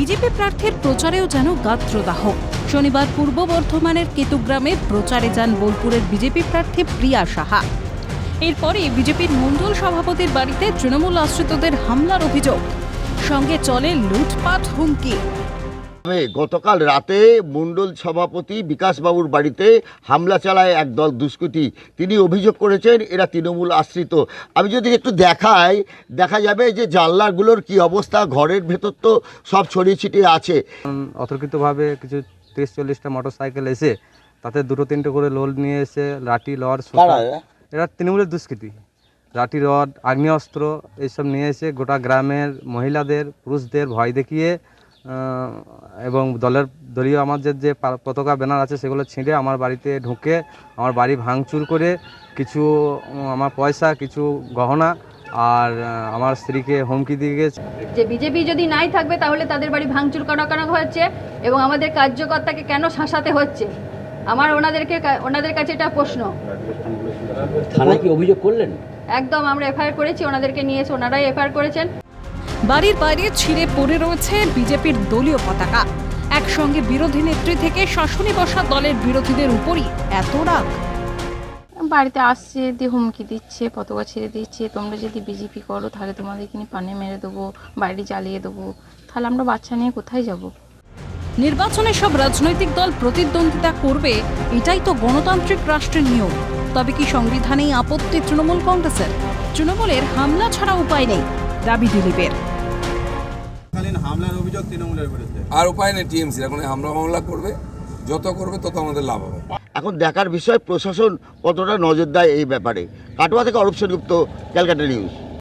BJP প্রার্থীর প্রচারেও যেন গাত্রদাহ। শনিবার পূর্ব বর্ধমানের কেতুগ্রামে প্রচারে যান বোলপুরের বিজেপি প্রার্থী প্রিয়া সাহা। এরপরে বিজেপির মণ্ডল সভাপতির বাড়িতে তৃণমূল আশ্রিতদের হামলার অভিযোগ। সঙ্গে চলে লুটপাট হুমকি। গতকাল রাতে মণ্ডল সভাপতি বিকাশবাবুর বাড়িতে হামলা চালায় এক দল দুষ্কৃতী। তিনি অভিযোগ করেছেন এরা তৃণমূল আশ্রিত। আমি যদি একটু দেখাই দেখা যাবে যে জানলাগুলোর কি অবস্থা ঘরের ভেতর তো সব ছড়িয়ে ছিটিয়ে আছে। অতর্কিতভাবে কিছু তিরিশ চল্লিশটা মোটর সাইকেল এসে তাতে দুটো তিনটে করে লোড নিয়ে এসে লাঠি লড এরা তৃণমূলের দুষ্কৃতী। লাঠি রড আগ্নেয়াস্ত্র এইসব নিয়ে এসে গোটা গ্রামের মহিলাদের পুরুষদের ভয় দেখিয়ে এবং দলের দলীয় আমাদের যে পতাকা ব্যানার আছে সেগুলো ছিঁড়ে আমার বাড়িতে ঢুকে আমার বাড়ি ভাঙচুর করে কিছু আমার পয়সা কিছু গহনা আর আমার স্ত্রীকে হুমকি দিয়ে গেছে। যে বিজেপি যদি নাই থাকবে তাহলে তাদের বাড়ি ভাঙচুর করা করা হচ্ছে এবং আমাদের কার্যকর্তাকে কেন শাসাতে হচ্ছে? আমার ওনাদেরকে ওনাদের কাছে এটা প্রশ্ন। থানায় কি অভিযোগ করলেন? একদম আমরা এফআইআর করেছি ওনাদেরকে নিয়ে এসে ওনারাই এফআইআর করেছেন। বাড়ির বাইরে ছিঁড়ে পড়ে রয়েছে বিজেপির দলীয় পতাকা। একসঙ্গে বিরোধী নেত্রী থেকে শাসনে বসা দলের বিরোধীদের উপরই এত রাগ। বাড়িতে আসছে দিয়ে হুমকি দিচ্ছে পতাকা ছেড়ে দিচ্ছে তোমরা যদি বিজেপি করো তাহলে তোমাদের নিয়ে পানে মেরে দেবো বাড়ি জ্বালিয়ে দেবো। তাহলে আমরা বাচ্চা নিয়ে কোথায় যাব? নির্বাচনে সব রাজনৈতিক দল প্রতিদ্বন্দ্বিতা করবে এটাই তো গণতান্ত্রিক রাষ্ট্রের নিয়ম। তবে কি সংবিধানেই আপত্তি তৃণমূল কংগ্রেসের? তৃণমূলের হামলা ছাড়া উপায় নেই দাবি দিলীপের। হামলার অভিযোগ তৃণমূলের বিরুদ্ধে। আর উপায় নেই টিএমসি। এখন হামলা মামলা করবে যত করবে তত আমাদের লাভ হবে। এখন দেখার বিষয় প্রশাসন কতটা নজর দেয় এই ব্যাপারে? কাটোয়া থেকে অরূপ সেনগুপ্ত ক্যালকাটা নিউজ।